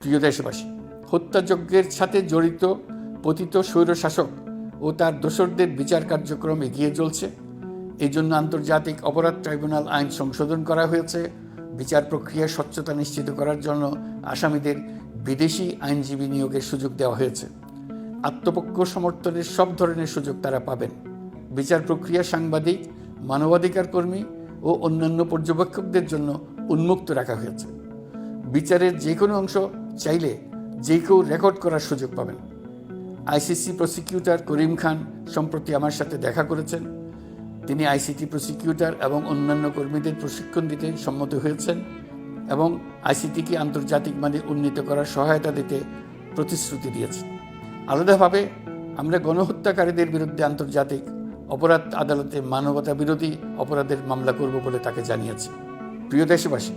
প্রিয় দেশবাসী, হত্যাযজ্ঞের সাথে জড়িত পতিত স্বৈরশাসক ও তার দোসরদের বিচার কার্যক্রম এগিয়ে চলছে। এই জন্য আন্তর্জাতিক অপরাধ ট্রাইব্যুনাল আইন সংশোধন করা হয়েছে। বিচার প্রক্রিয়ার স্বচ্ছতা নিশ্চিত করার জন্য আসামিদের বিদেশি আইনজীবী নিয়োগের সুযোগ দেওয়া হয়েছে। আত্মপক্ষ সমর্থনের সব ধরনের সুযোগ তারা পাবেন। বিচার প্রক্রিয়া সাংবাদিক, মানবাধিকার কর্মী ও অন্যান্য পর্যবেক্ষকদের জন্য উন্মুক্ত রাখা হয়েছে। বিচারের যে কোনো অংশ চাইলে যে কেউ রেকর্ড করার সুযোগ পাবেন। আইসিসি প্রসিকিউটর করিম খান সম্প্রতি আমার সাথে দেখা করেছেন। তিনি আইসিটি প্রসিকিউটর এবং অন্যান্য কর্মীদের প্রশিক্ষণ দিতে সম্মত হয়েছেন এবং আইসিটিকে আন্তর্জাতিক মানে উন্নীত করার সহায়তা দিতে প্রতিশ্রুতি দিয়েছেন। আলাদাভাবে আমরা গণহত্যাকারীদের বিরুদ্ধে আন্তর্জাতিক অপরাধ আদালতে মানবতা বিরোধী অপরাধের মামলা করব বলে তাকে জানিয়েছি। প্রিয় দেশবাসী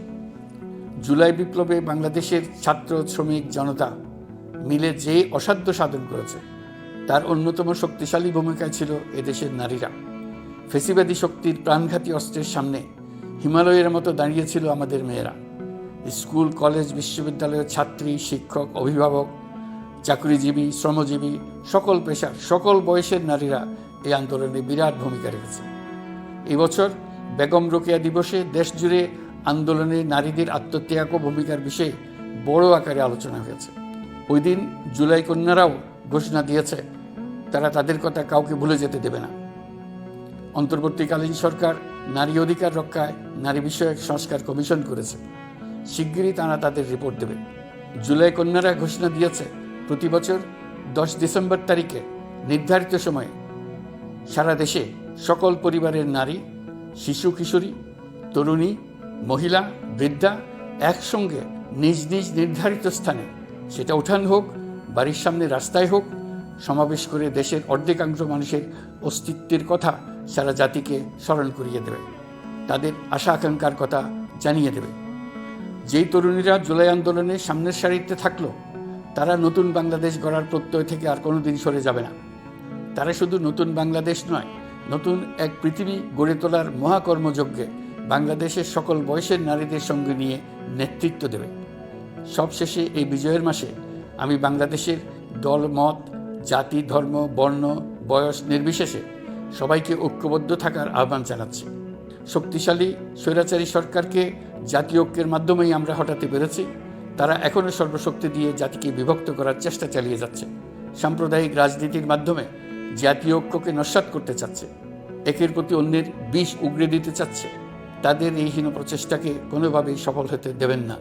জুলাই বিপ্লবে বাংলাদেশের ছাত্র, শ্রমিক, জনতা মিলে যে অসাধ্য সাধন করেছে, তার অন্যতম শক্তিশালী ভূমিকায় ছিল এদেশের নারীরা। ফেসিবাদী শক্তির প্রাণঘাতী অস্ত্রের সামনে হিমালয়ের মতো দাঁড়িয়েছিল আমাদের মেয়েরা। স্কুল, কলেজ, বিশ্ববিদ্যালয়ের ছাত্রী, শিক্ষক, অভিভাবক, চাকরিজীবী, শ্রমজীবী, সকল পেশার, সকল বয়সের নারীরা এই আন্দোলনে বিরাট ভূমিকা রেখেছে। এবছর বেগম রোকেয়া দিবসে দেশজুড়ে আন্দোলনে নারীদের আত্মত্যাগ ও ভূমিকার বিষয়ে বড় আকারে আলোচনা হয়েছে। ওই দিন জুলাই কন্যারাও ঘোষণা দিয়েছে, তারা তাদের কথা কাউকে ভুলে যেতে দেবে না। অন্তর্বর্তীকালীন সরকার নারী অধিকার রক্ষায় নারী বিষয়ক সংস্কার কমিশন করেছে। শিগগিরই তারা তাদের রিপোর্ট দেবে। জুলাই কন্যারা ঘোষণা দিয়েছে, প্রতি বছর দশ ডিসেম্বর তারিখে নির্ধারিত সময়ে সারা দেশে সকল পরিবারের নারী, শিশু, কিশোরী, তরুণী মহিলা, বৃদ্ধা একসঙ্গে নিজ নিজ নির্ধারিত স্থানে। সেটা উঠান হোক, বাড়ির সামনে রাস্তায় হোক, সমাবেশ করে দেশের অর্ধেকাংশ মানুষের অস্তিত্বের কথা সারা জাতিকে স্মরণ করিয়ে দেবে। তাদের আশা আকাঙ্ক্ষার কথা জানিয়ে দেবে। যেই তরুণীরা জুলাই আন্দোলনে সামনের সারিতে থাকল, তারা নতুন বাংলাদেশ গড়ার প্রত্যয় থেকে আর কোনোদিন সরে যাবে না। তারা শুধু নতুন বাংলাদেশ নয়, নতুন এক পৃথিবী গড়ে তোলার মহাকর্মযজ্ঞে বাংলাদেশের সকল বয়সের নারীদের সঙ্গে নিয়ে নেতৃত্ব দেবে। সবশেষে এই বিজয়ের মাসে আমি বাংলাদেশের দল, মত, জাতি, ধর্ম, বর্ণ, বয়স নির্বিশেষে সবাইকে ঐক্যবদ্ধ থাকার আহ্বান জানাচ্ছি। শক্তিশালী, স্বৈরাচারী সরকারকে জাতীয় ঐক্যের মাধ্যমেই আমরা হটাতে পেরেছি। তারা এখনও সর্বশক্তি দিয়ে জাতিকে বিভক্ত করার চেষ্টা চালিয়ে যাচ্ছে। সাম্প্রদায়িক রাজনীতির মাধ্যমে জাতীয় ঐক্যকে নস্বাত করতে চাচ্ছে। একের প্রতি অন্যের বিষ উগড়ে দিতে চাচ্ছে। তাদের এই হীন প্রচেষ্টাকে কোনোভাবেই সফল হতে দেবেন না।